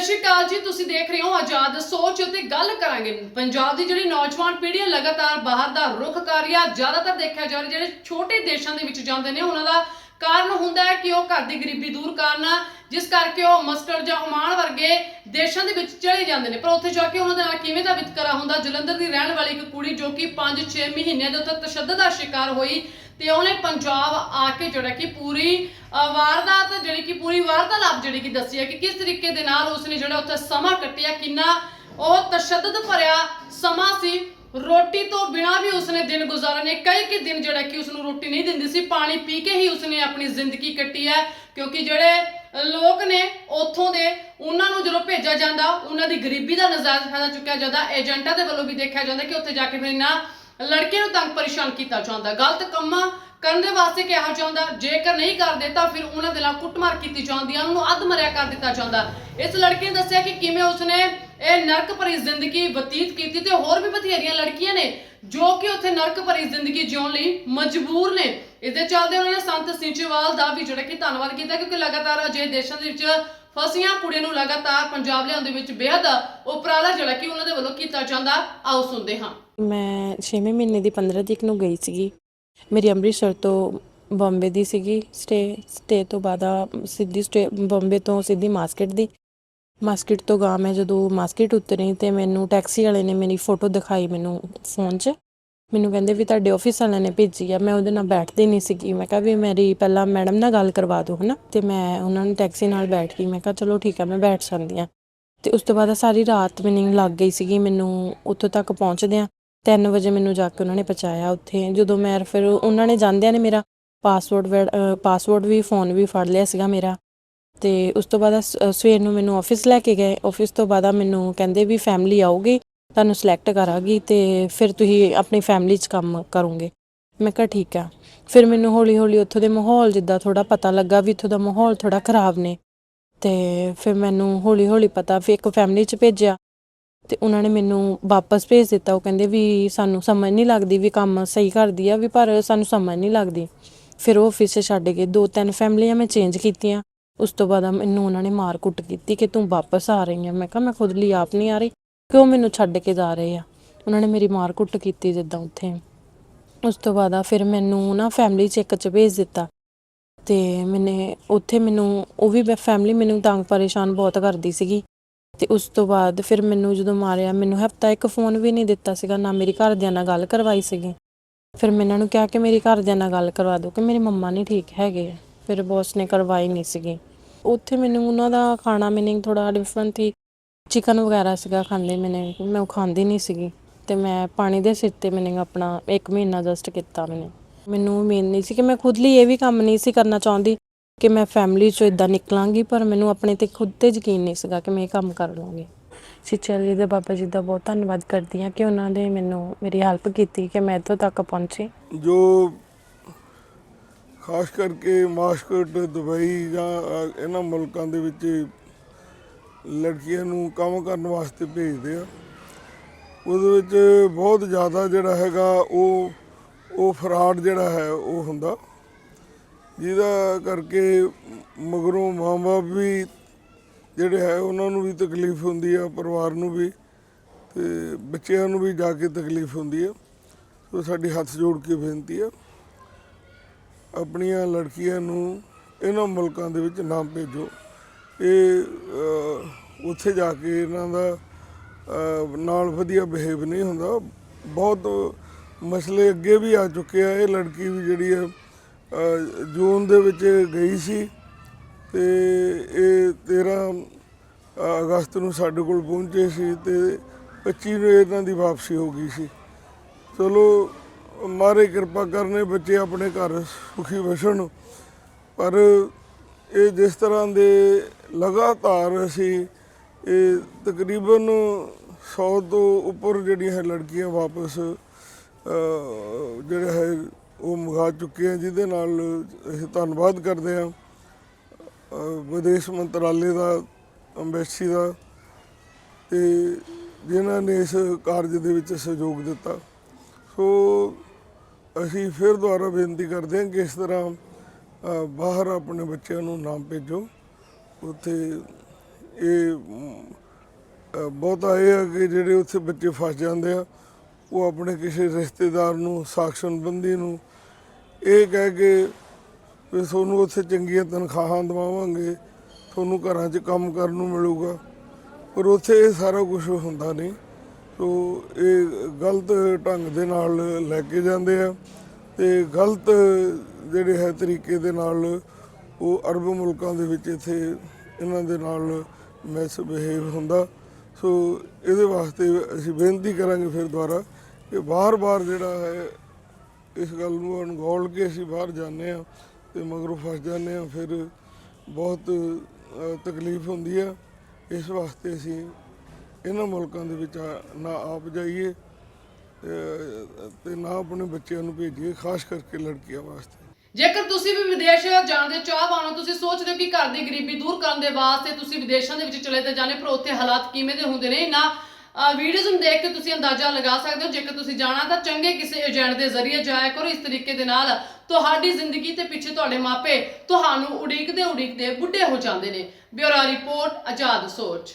ਸਤਿ ਸ਼੍ਰੀ ਅਕਾਲ ਜੀ, ਤੁਸੀਂ ਦੇਖ ਰਹੇ ਹੋ ਆਜ਼ਾਦ ਸੋਚ ਅਤੇ ਗੱਲ ਕਰਾਂਗੇ। ਪੰਜਾਬ ਦੀ ਜਿਹੜੀ ਨੌਜਵਾਨ ਪੀੜ੍ਹੀ ਹੈ, ਲਗਾਤਾਰ ਬਾਹਰ ਦਾ ਰੁਖ ਕਰ ਰਹੀ ਹੈ। ਜ਼ਿਆਦਾਤਰ ਦੇਖਿਆ ਜਾ ਰਿਹਾ, ਜਿਹੜੇ ਛੋਟੇ ਦੇਸ਼ਾਂ ਦੇ ਵਿੱਚ ਜਾਂਦੇ ਨੇ, ਉਹਨਾਂ ਦਾ ਕਾਰਨ ਹੁੰਦਾ ਹੈ ਕਿ ਉਹ ਘਰ ਦੀ ਗਰੀਬੀ ਦੂਰ ਕਰਨ, ਜਿਸ ਕਰਕੇ ਉਹ ਮਸਟਰ ਜਾਂ ਓਮਾਨ ਵਰਗੇ ਦੇਸ਼ਾਂ ਦੇ ਵਿੱਚ ਚਲੇ ਜਾਂਦੇ ਨੇ। ਪਰ ਉੱਥੇ ਜਾ ਕੇ ਉਹਨਾਂ ਦੇ ਨਾਲ ਕਿਵੇਂ ਦਾ ਵਿਤਕਰਾ ਹੁੰਦਾ? ਜਲੰਧਰ ਦੀ ਰਹਿਣ ਵਾਲੀ ਇੱਕ ਕੁੜੀ ਜੋ ਕਿ 5-6 ਮਹੀਨਿਆਂ ਦੇ ਉੱਤੇ ਤਸ਼ੱਦਦ ਦਾ ਸ਼ਿਕਾਰ ਹੋਈ ਤੇ ਉਹਨੇ ਪੰਜਾਬ ਆ ਕੇ ਜਿਹੜਾ ਕਿ ਪੂਰੀ ਵਾਰਦਾਤ ਜਿਹੜੀ ਕਿ ਪੂਰੀ ਵਾਰਤਾਲਾਪ ਜਿਹੜੀ ਕਿ ਦੱਸੀ ਹੈ ਕਿ ਕਿਸ ਤਰੀਕੇ ਦੇ ਨਾਲ ਉਸਨੇ ਜਿਹੜਾ ਉੱਥੇ ਸਮਾਂ ਕੱਟਿਆ, ਕਿੰਨਾ ਉਹ ਤਸ਼ੱਦਦ ਭਰਿਆ ਸਮਾਂ ਸੀ। ਰੋਟੀ ਤੋਂ ਬਿਨਾ ਵੀ ਉਸਨੇ ਦਿਨ ਗੁਜ਼ਾਰੇ ਨੇ, ਕਈ ਕਿ ਦਿਨ ਜਿਹੜਾ ਕਿ ਉਸਨੂੰ ਰੋਟੀ ਨਹੀਂ ਦਿੰਦੀ ਸੀ, ਪਾਣੀ ਪੀ ਕੇ ਹੀ ਉਸਨੇ ਆਪਣੀ ਜ਼ਿੰਦਗੀ ਕੱਟੀ ਹੈ। ਕਿਉਂਕਿ ਜਿਹੜੇ ਲੋਕ ਨੇ ਉੱਥੋਂ ਦੇ, ਉਹਨਾਂ ਨੂੰ ਜਦੋਂ ਭੇਜਿਆ ਜਾਂਦਾ, ਉਹਨਾਂ ਦੀ ਗਰੀਬੀ ਦਾ ਨਜ਼ਾਇਜ਼ ਫਾਇਦਾ ਚੁੱਕਿਆ ਜਾਂਦਾ, ਏਜੰਟਾਂ ਦੇ ਵੱਲੋਂ ਵੀ ਦੇਖਿਆ ਜਾਂਦਾ ਕਿ ਉੱਥੇ ਜਾ ਕੇ ਫਿਰ ਨਾ ਲੜਕੇ ਨੂੰ ਤੰਗ ਪਰੇਸ਼ਾਨ ਕੀਤਾ ਜਾਂਦਾ, ਗਲਤ ਕੰਮਾਂ ਕਰਨ ਦੇ ਵਾਸਤੇ ਕਿਹਾ ਜਾਂਦਾ, ਜੇਕਰ ਨਹੀਂ ਕਰਦੇ ਤਾਂ ਫਿਰ ਉਹਨਾਂ ਦੇ ਨਾਲ ਕੁੱਟਮਾਰ ਕੀਤੀ ਜਾਂਦੀ ਹੈ ਉਹਨਾਂ ਅੱਧ ਮਰਿਆ ਕਰ ਦਿੱਤਾ ਜਾਂਦਾ। ਇਸ ਲੜਕੇ ਨੇ ਦੱਸਿਆ ਕਿ ਕਿਵੇਂ ਉਸਨੇ ਇਹ ਨਰਕ ਭਰੀ ਜ਼ਿੰਦਗੀ ਬਤੀਤ ਕੀਤੀ ਤੇ ਹੋਰ ਵੀ ਬਥੇਰੀਆਂ ਲੜਕੀਆਂ ਨੇ ਜੋ ਕਿ ਉੱਥੇ ਨਰਕ ਭਰੀ ਜ਼ਿੰਦਗੀ ਜਿਉਣ ਲਈ ਮਜਬੂਰ ਨੇ। ਇਸ ਦੇ ਚੱਲਦੇ ਉਹਨਾਂ ਨੇ ਸੰਤ ਸਿੰਚੇਵਾਲ ਦਾ ਵੀ ਜਿਹੜਾ ਕਿ ਧੰਨਵਾਦ ਕੀਤਾ, ਕਿਉਂਕਿ ਲਗਾਤਾਰ ਅਜੇ ਦੇਸ਼ਾਂ ਦੇ ਵਿੱਚ ਫਸੀਆਂ ਕੁੜੀਆਂ ਨੂੰ ਲਗਾਤਾਰ ਪੰਜਾਬ ਲਿਆਉਣ ਦੇ ਵਿੱਚ ਬੇਹੱਦ ਉਪਰਾਲਾ ਜਿਹੜਾ ਕਿ ਉਹਨਾਂ ਦੇ ਵੱਲੋਂ ਕੀਤਾ ਜਾਂਦਾ, ਆਓ ਸੁਣਦੇ ਹਾਂ। ਮੈਂ 6ਵੇਂ ਮਹੀਨੇ ਦੀ 15 ਤਰੀਕ ਨੂੰ ਗਈ ਸੀਗੀ। ਮੇਰੀ ਅੰਮ੍ਰਿਤਸਰ ਤੋਂ ਬੰਬੇ ਦੀ ਸੀਗੀ। ਸਟੇ ਸਟੇ ਤੋਂ ਬਾਅਦ ਸਿੱਧੀ ਸਟੇ, ਬੰਬੇ ਤੋਂ ਸਿੱਧੀ ਮਾਸਕਟ ਦੀ। ਮਾਸਕਟ ਤੋਂ ਗਾਂ ਮੈਂ ਜਦੋਂ ਮਾਸਕਟ ਉਤਰੀ ਤੇ ਮੈਨੂੰ ਟੈਕਸੀ ਵਾਲੇ ਨੇ ਮੇਰੀ ਫੋਟੋ ਦਿਖਾਈ ਮੈਨੂੰ ਫੋਨ 'ਚ। ਮੈਨੂੰ ਕਹਿੰਦੇ ਵੀ ਤੁਹਾਡੇ ਆਫਿਸ ਵਾਲਿਆਂ ਨੇ ਭੇਜੀ ਆ, ਮੈਂ ਉਹਦੇ ਨਾਲ ਬੈਠਦੀ ਨਹੀਂ ਸੀਗੀ। ਮੈਂ ਕਿਹਾ ਵੀ ਮੇਰੀ ਪਹਿਲਾਂ ਮੈਡਮ ਨਾਲ ਗੱਲ ਕਰਵਾ ਦਿਓ, ਹਨਾ? ਤੇ ਮੈਂ ਉਹਨਾਂ ਨੂੰ ਟੈਕਸੀ ਨਾਲ ਬੈਠ ਗਈ, ਮੈਂ ਕਿਹਾ ਚਲੋ ਠੀਕ ਆ, ਮੈਂ ਬੈਠ ਜਾਂਦੀ ਆ। ਤੇ ਉਸ ਤੋਂ ਬਾਅਦ ਸਾਰੀ ਰਾਤ ਮੈਨੂੰ ਲੱਗ ਗਈ ਸੀਗੀ, ਮੈਨੂੰ ਉੱਥੋਂ ਤੱਕ ਪਹੁੰਚਦਿਆਂ 3 ਵਜੇ ਮੈਨੂੰ ਜਾ ਕੇ ਉਹਨਾਂ ਨੇ ਪਹੁੰਚਾਇਆ ਉੱਥੇ। ਜਦੋਂ ਮੈਂ ਫਿਰ ਉਹਨਾਂ ਨੇ ਜਾਂਦਿਆਂ ਨੇ ਮੇਰਾ ਪਾਸਵਰਡ ਪਾਸਵਰਡ ਵੀ ਫੋਨ ਵੀ ਫੜ ਲਿਆ ਸੀਗਾ ਮੇਰਾ। ਤੇ ਉਸ ਤੋਂ ਬਾਅਦ ਸਵੇਰ ਨੂੰ ਮੈਨੂੰ ਆਫਿਸ ਲੈ ਕੇ ਗਏ। ਆਫਿਸ ਤੋਂ ਬਾਅਦ ਮੈਨੂੰ ਕਹਿੰਦੇ ਵੀ ਫੈਮਿਲੀ ਆਊਗੀ। ਤੁਹਾਨੂੰ ਸਿਲੈਕਟ ਕਰਾਂਗੀ ਤੇ ਫਿਰ ਤੁਸੀਂ ਆਪਣੀ ਫੈਮਿਲੀ 'ਚ ਕੰਮ ਕਰੋਗੇ। ਮੈਂ ਕਿਹਾ ਠੀਕ ਆ। ਫਿਰ ਮੈਨੂੰ ਹੌਲੀ ਹੌਲੀ ਉੱਥੋਂ ਦੇ ਮਾਹੌਲ ਜਿੱਦਾਂ ਥੋੜਾ ਪਤਾ ਲੱਗਾ ਵੀ ਇੱਥੋਂ ਦਾ ਮਾਹੌਲ ਥੋੜਾ ਖਰਾਬ ਨੇ। ਤੇ ਫਿਰ ਮੈਨੂੰ ਹੌਲੀ ਹੌਲੀ ਪਤਾ, ਫਿਰ ਇੱਕ ਫੈਮਿਲੀ 'ਚ ਭੇਜਿਆ ਤੇ ਉਹਨਾਂ ਨੇ ਮੈਨੂੰ ਵਾਪਸ ਭੇਜ ਦਿੱਤਾ। ਉਹ ਕਹਿੰਦੇ ਵੀ ਸਾਨੂੰ ਸਮਝ ਨਹੀਂ ਲੱਗਦੀ ਵੀ ਕੰਮ ਸਹੀ ਕਰਦੀ ਆ ਵੀ ਪਰ ਸਾਨੂੰ ਸਮਝ ਨਹੀਂ ਲੱਗਦੀ। ਫਿਰ ਉਹ ਆਫਿਸ ਛੱਡ ਕੇ ਦੋ ਤਿੰਨ ਫੈਮਲੀਆਂ ਮੈਂ ਚੇਂਜ ਕੀਤੀਆਂ। ਉਸ ਤੋਂ ਬਾਅਦ ਮੈਨੂੰ ਉਹਨਾਂ ਨੇ ਮਾਰ ਕੁੱਟ ਕੀਤੀ ਕਿ ਤੂੰ ਵਾਪਸ ਆ ਰਹੀ ਆ। ਮੈਂ ਕਿਹਾ ਮੈਂ ਖੁਦ ਲਈ ਆਪ ਨਹੀਂ ਆ ਰਹੀ। ਕਿਉਂ ਮੈਨੂੰ ਛੱਡ ਕੇ ਜਾ ਰਹੇ ਆ? ਉਹਨਾਂ ਨੇ ਮੇਰੀ ਮਾਰ ਕੁੱਟ ਕੀਤੀ ਜਿੱਦਾਂ ਉੱਥੇ। ਉਸ ਤੋਂ ਬਾਅਦ ਆ ਫਿਰ ਮੈਨੂੰ ਨਾ ਫੈਮਿਲੀ ਚੈੱਕ 'ਚ ਭੇਜ ਦਿੱਤਾ। ਤੇ ਮੈਨੇ ਉੱਥੇ ਮੈਨੂੰ, ਉਹ ਵੀ ਫੈਮਿਲੀ ਮੈਨੂੰ ਤੰਗ ਪਰੇਸ਼ਾਨ ਬਹੁਤ ਕਰਦੀ ਸੀਗੀ। ਤੇ ਉਸ ਤੋਂ ਬਾਅਦ ਫਿਰ ਮੈਨੂੰ ਜਦੋਂ ਮਾਰਿਆ, ਮੈਨੂੰ ਹਫਤਾ ਇੱਕ ਫੋਨ ਵੀ ਨਹੀਂ ਦਿੱਤਾ ਸੀਗਾ, ਨਾ ਮੇਰੀ ਘਰਦਿਆਂ ਨਾਲ ਗੱਲ ਕਰਵਾਈ ਸੀਗੀ। ਫਿਰ ਮੈਂ ਇਹਨਾਂ ਨੂੰ ਕਿਹਾ ਕਿ ਮੇਰੀ ਘਰਦਿਆਂ ਨਾਲ ਗੱਲ ਕਰਵਾ ਦਿਓ, ਕਿ ਮੇਰੀ ਮੰਮਾ ਨਹੀਂ ਠੀਕ ਹੈਗੇ। ਫਿਰ ਬੌਸ ਨੇ ਕਰਵਾਈ ਨਹੀਂ ਸੀਗੀ। ਉੱਥੇ ਮੈਨੂੰ ਉਹਨਾਂ ਦਾ ਖਾਣਾ ਮੈਨੂੰ ਥੋੜਾ ਡਿਫਰੈਂਟ ਸੀ ਚਿਕਨ ਵਗੈਰਾ ਸੀਗਾ ਖਾਂਦੇ ਮੈਨੇ, ਮੈਂ ਉਹ ਖਾਂਦੀ ਨਹੀਂ ਸੀਗੀ ਤੇ ਮੈਂ ਪਾਣੀ ਦੇ ਸਿਰ ਤੇ ਮੈਨੇ ਆਪਣਾ 1 ਮਹੀਨਾ ਜਸਟ ਕੀਤਾ ਮੈਨੇ। ਮੈਨੂੰ ਉਮੀਦ ਨਹੀਂ ਸੀ ਕਿ ਮੈਂ ਖੁਦ ਲਈ ਇਹ ਵੀ ਕੰਮ ਨਹੀਂ ਸੀ ਕਰਨਾ ਚਾਹੁੰਦੀ ਕਿ ਮੈਂ ਫੈਮਿਲੀ ਚੋਂ ਇਦਾਂ ਨਿਕਲਾਂਗੀ, ਪਰ ਮੈਨੂੰ ਆਪਣੇ ਤੇ ਖੁਦ ਤੇ ਯਕੀਨ ਨਹੀਂ ਸੀਗਾ ਕਿ ਮੈਂ ਇਹ ਕੰਮ ਕਰ ਲਵਾਂਗੀ। ਸਿੱਚਲ ਜੀ ਦੇ ਬਾਬਾ ਜੀ ਦਾ ਬਹੁਤ ਧੰਨਵਾਦ ਕਰਦੀ ਹਾਂ ਕਿ ਉਹਨਾਂ ਨੇ ਮੈਨੂੰ ਮੇਰੀ ਹੈਲਪ ਕੀਤੀ ਕਿ ਮੈਂ ਇੱਥੋਂ ਤੱਕ ਪਹੁੰਚੀ। ਜੋ ਖਾਸ ਕਰਕੇ ਮਾਸਕਟ, ਦੁਬਈ ਜਾਂ ਇਹਨਾਂ ਮੁਲਕਾਂ ਦੇ ਵਿੱਚ ਲੜਕੀਆਂ ਨੂੰ ਕੰਮ ਕਰਨ ਵਾਸਤੇ ਭੇਜਦੇ ਆ। ਉਹਦੇ ਵਿੱਚ ਬਹੁਤ ਜ਼ਿਆਦਾ ਜਿਹੜਾ ਹੈਗਾ ਉਹ ਉਹ ਫਰਾਡ ਜਿਹੜਾ ਹੈ, ਉਹ ਹੁੰਦਾ। ਜਿਹਦਾ ਕਰਕੇ ਮਗਰੋਂ ਮਾਂ-ਬਾਪ ਵੀ ਜਿਹੜੇ ਹੈ, ਉਹਨਾਂ ਨੂੰ ਵੀ ਤਕਲੀਫ ਹੁੰਦੀ ਆ, ਪਰਿਵਾਰ ਨੂੰ ਵੀ ਤੇ ਬੱਚਿਆਂ ਨੂੰ ਵੀ ਜਾ ਕੇ ਤਕਲੀਫ ਹੁੰਦੀ ਆ। ਸੋ ਸਾਡੀ ਹੱਥ ਜੋੜ ਕੇ ਬੇਨਤੀ ਆ, ਆਪਣੀਆਂ ਲੜਕੀਆਂ ਨੂੰ ਇਹਨਾਂ ਮੁਲਕਾਂ ਦੇ ਵਿੱਚ ਨਾ ਭੇਜੋ। ਇਹ ਉੱਥੇ ਜਾ ਕੇ ਇਹਨਾਂ ਦਾ ਨਾਲ ਵਧੀਆ ਬਿਹੇਵ ਨਹੀਂ ਹੁੰਦਾ। ਬਹੁਤ ਮਸਲੇ ਅੱਗੇ ਵੀ ਆ ਚੁੱਕੇ ਆ। ਇਹ ਲੜਕੀ ਵੀ ਜਿਹੜੀ ਹੈ ਜੂਨ ਦੇ ਵਿੱਚ ਗਈ ਸੀ ਤੇ ਇਹ 13 ਅਗਸਤ ਨੂੰ ਸਾਡੇ ਕੋਲ ਪਹੁੰਚੇ ਸੀ ਤੇ 25 ਨੂੰ ਇਹਨਾਂ ਦੀ ਵਾਪਸੀ ਹੋ ਗਈ ਸੀ। ਚਲੋ, ਮਾਰੇ ਕਿਰਪਾ ਕਰਨੇ ਬੱਚੇ ਆਪਣੇ ਘਰ ਸੁਖੀ ਵਸਣ, ਪਰ ਇਹ ਜਿਸ ਤਰ੍ਹਾਂ ਦੇ ਲਗਾਤਾਰ ਅਸੀਂ ਇਹ ਤਕਰੀਬਨ 100 ਤੋਂ ਉੱਪਰ ਜਿਹੜੀਆਂ ਹੈ ਲੜਕੀਆਂ ਵਾਪਸ ਜਿਹੜਾ ਹੈ ਉਹ ਮੰਗਾ ਚੁੱਕੇ ਆ, ਜਿਹਦੇ ਨਾਲ ਅਸੀਂ ਧੰਨਵਾਦ ਕਰਦੇ ਹਾਂ। ਵਿਦੇਸ਼ ਮੰਤਰਾਲੇ ਦਾ ਅੰਬੈਸੀ ਦਾ ਤੇ ਜਿਨ੍ਹਾਂ ਨੇ ਇਸ ਕਾਰਜ ਦੇ ਵਿੱਚ ਸਹਿਯੋਗ ਦਿੱਤਾ। ਸੋ ਅਸੀਂ ਫਿਰ ਦੁਬਾਰਾ ਬੇਨਤੀ ਕਰਦੇ ਹਾਂ ਕਿ ਇਸ ਤਰ੍ਹਾਂ ਬਾਹਰ ਆਪਣੇ ਬੱਚਿਆਂ ਨੂੰ ਨਾ ਭੇਜੋ। ਉੱਥੇ ਇਹ ਅ, ਬਹੁਤਾ ਇਹ ਆ ਕਿ ਜਿਹੜੇ ਉੱਥੇ ਬੱਚੇ ਫਸ ਜਾਂਦੇ ਆ ਉਹ ਆਪਣੇ ਕਿਸੇ ਰਿਸ਼ਤੇਦਾਰ ਨੂੰ ਸਾਖਸ਼ਨਬੰਦੀ ਨੂੰ ਇਹ ਕਹਿ ਕੇ ਵੀ ਤੁਹਾਨੂੰ ਉੱਥੇ ਚੰਗੀਆਂ ਤਨਖਾਹਾਂ ਦਵਾਵਾਂਗੇ ਤੁਹਾਨੂੰ ਘਰਾਂ 'ਚ ਕੰਮ ਕਰਨ ਨੂੰ ਮਿਲੂਗਾ। ਪਰ ਉੱਥੇ ਇਹ ਸਾਰਾ ਕੁਝ ਹੁੰਦਾ ਨਹੀਂ। ਸੋ ਇਹ ਗਲਤ ਢੰਗ ਦੇ ਨਾਲ ਲੈ ਕੇ ਜਾਂਦੇ ਆ ਤੇ ਗਲਤ ਜਿਹੜੇ ਹੈ ਤਰੀਕੇ ਦੇ ਨਾਲ ਉਹ ਅਰਬ ਮੁਲਕਾਂ ਦੇ ਵਿੱਚ ਇੱਥੇ ਇਹਨਾਂ ਦੇ ਨਾਲ ਮਿਸਬਿਹੇਵ ਹੁੰਦਾ। ਸੋ ਇਹਦੇ ਵਾਸਤੇ ਅਸੀਂ ਬੇਨਤੀ ਕਰਾਂਗੇ ਫਿਰ ਦੁਬਾਰਾ ਕਿ ਬਾਰ-ਬਾਰ ਜਿਹੜਾ ਹੈ ਇਸ ਗੱਲ ਨੂੰ ਅਣਗੌਲ ਕੇ ਅਸੀਂ ਬਾਹਰ ਜਾਂਦੇ ਆ ਤੇ ਮਗਰੋਂ ਫਸ ਜਾਂਦੇ ਆ ਫਿਰ ਬਹੁਤ ਤਕਲੀਫ ਹੁੰਦੀ ਆ ਇਸ ਵਾਸਤੇ ਅਸੀਂ ਇਹਨਾਂ ਮੁਲਕਾਂ ਦੇ ਵਿੱਚ ਆ- ਨਾ ਆਪ ਜਾਈਏ, ਤੇ- ਤੇ ਨਾ ਆਪਣੇ ਬੱਚਿਆਂ ਨੂੰ ਭੇਜੀਏ, ਖਾਸ ਕਰਕੇ ਲੜਕੀਆਂ ਵਾਸਤੇ। ਜੇਕਰ ਤੁਸੀਂ ਵੀ ਵਿਦੇਸ਼ ਜਾਣ ਦੇ ਚਾਹਵਾਨ ਹੋ, ਤੁਸੀਂ ਸੋਚਦੇ ਹੋ ਕਿ ਘਰ ਦੀ ਗਰੀਬੀ ਦੂਰ ਕਰਨ ਦੇ ਵਾਸਤੇ ਤੁਸੀਂ ਵਿਦੇਸ਼ਾਂ ਦੇ ਵਿੱਚ ਚਲੇ ਤੇ ਜਾਣੇ, ਪਰ ਉੱਥੇ ਹਾਲਾਤ ਕਿਵੇਂ ਦੇ ਹੁੰਦੇ ਨੇ? ਨਾ ਵੀਡੀਓਜ਼ ਨੂੰ ਦੇਖ ਕੇ ਤੁਸੀਂ ਅੰਦਾਜ਼ਾ ਲਗਾ ਸਕਦੇ ਹੋ। ਜੇਕਰ ਤੁਸੀਂ ਜਾਣਾ ਤਾਂ ਚੰਗੇ ਕਿਸੇ ਏਜੰਟ ਦੇ ਜ਼ਰੀਏ ਜਾਇਆ ਕਰੋ। ਇਸ ਤਰੀਕੇ ਦੇ ਨਾਲ ਤੁਹਾਡੀ ਜ਼ਿੰਦਗੀ ਤੇ ਪਿੱਛੇ ਤੁਹਾਡੇ ਮਾਪੇ ਤੁਹਾਨੂੰ ਉਡੀਕਦੇ ਉਡੀਕਦੇ ਬੁੱਢੇ ਹੋ ਜਾਂਦੇ ਨੇ। ਬਿਊਰੋ ਰਿਪੋਰਟ, ਆਜ਼ਾਦ ਸੋਚ।